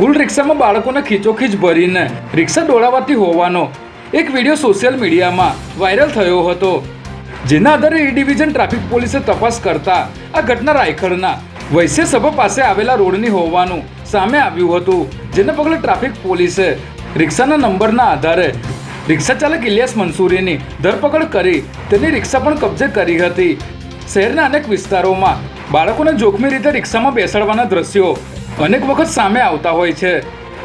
રિક્ષામાં બાળકોને ખીચોખીચ ભરીને રિક્ષા દોડાવાતી હોવાનો એક વીડિયો સોશિયલ મીડિયામાં વાયરલ થયો હતો, જેના આધારે એ ડિવિઝન ટ્રાફિક પોલીસે તપાસ કરતા આ ઘટના રાયખડના વૈશ્ય સભા પાસે આવેલા રોડની હોવાનું સામે આવ્યું હતું, જેને પગલે ટ્રાફિક પોલીસે રિક્ષાના નંબરના આધારે રિક્ષા ચાલક ઇલિયાસ મંસૂરીની ધરપકડ કરી તેની રિક્ષા પણ કબજે કરી હતી. શહેરના અનેક વિસ્તારોમાં બાળકોને જોખમી રીતે રિક્ષામાં બેસાડવાના દ્રશ્યો અનેક વખત સામે આવતા હોય છે.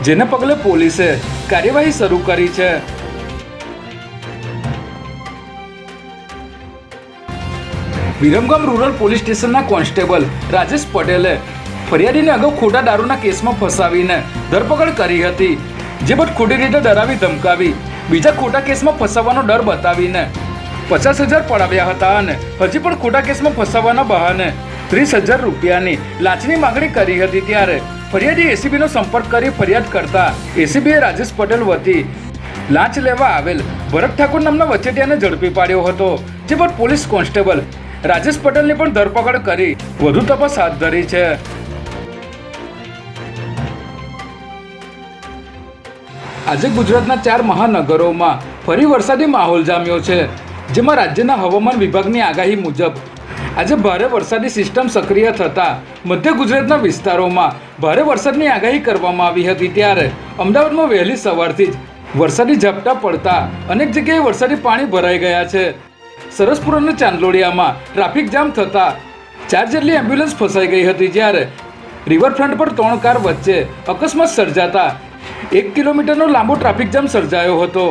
જેને પગલે પોલીસે કાર્યવાહી શરૂ કરી છે. વિરમગામ રૂરલ પોલીસ સ્ટેશનના કોન્સ્ટેબલ રાજેશ પટેલે ફરિયાદીને અગાઉ ખોટા દારૂના કેસમાં ફસાવીને ધરપકડ કરી હતી. જે બટ ખોટી રીતે ડરાવી ધમકાવી, બીજા ખોટા કેસમાં ફસાવવાનો ડર બતાવીને પચાસ હજાર પડાવ્યા હતા અને હજી પણ ખોટા કેસમાં ફસાવવાના બહાને ત્રીસ હજાર રૂપિયાની લાંચની માંગણી કરી હતી ત્યારે ફરિયાદી એસીબીનો સંપર્ક કરી ફરિયાદ કરતા એસીબીએ રાજેશ પટેલ વતી લાંચ લેવા આવેલ ભરત ઠાકોર નામના વચેટિયાને ઝડપી પાડ્યો હતો, જે પર પોલીસ કોન્સ્ટેબલ રાજેશ પટેલની પણ ધરપકડ કરી વધુ તપાસ હાથ ધરી છે. આજે ગુજરાતના ચાર મહાનગરોમાં ફરી વરસાદી માહોલ જામ્યો છે, જેમાં રાજ્યના હવામાન વિભાગની આગાહી મુજબ આજે ભારે વરસાદી સિસ્ટમ સક્રિય થતા મધ્ય ગુજરાતના વિસ્તારોમાં ભારે વરસાદની આગાહી કરવામાં આવી હતી ત્યારે અમદાવાદમાં વહેલી સવારથી જ વરસાદી ઝાપટા પડતા અનેક જગ્યાએ વરસાદી પાણી ભરાઈ ગયા છે. સરસપુર અને ચાંદલોડિયામાં ટ્રાફિક જામ થતા ચાર જેટલી એમ્બ્યુલન્સ ફસાઈ ગઈ હતી જ્યારે રિવરફ્રન્ટ પર ત્રણ કાર વચ્ચે અકસ્માત સર્જાતા એક કિલોમીટરનો લાંબો ટ્રાફિક જામ સર્જાયો હતો.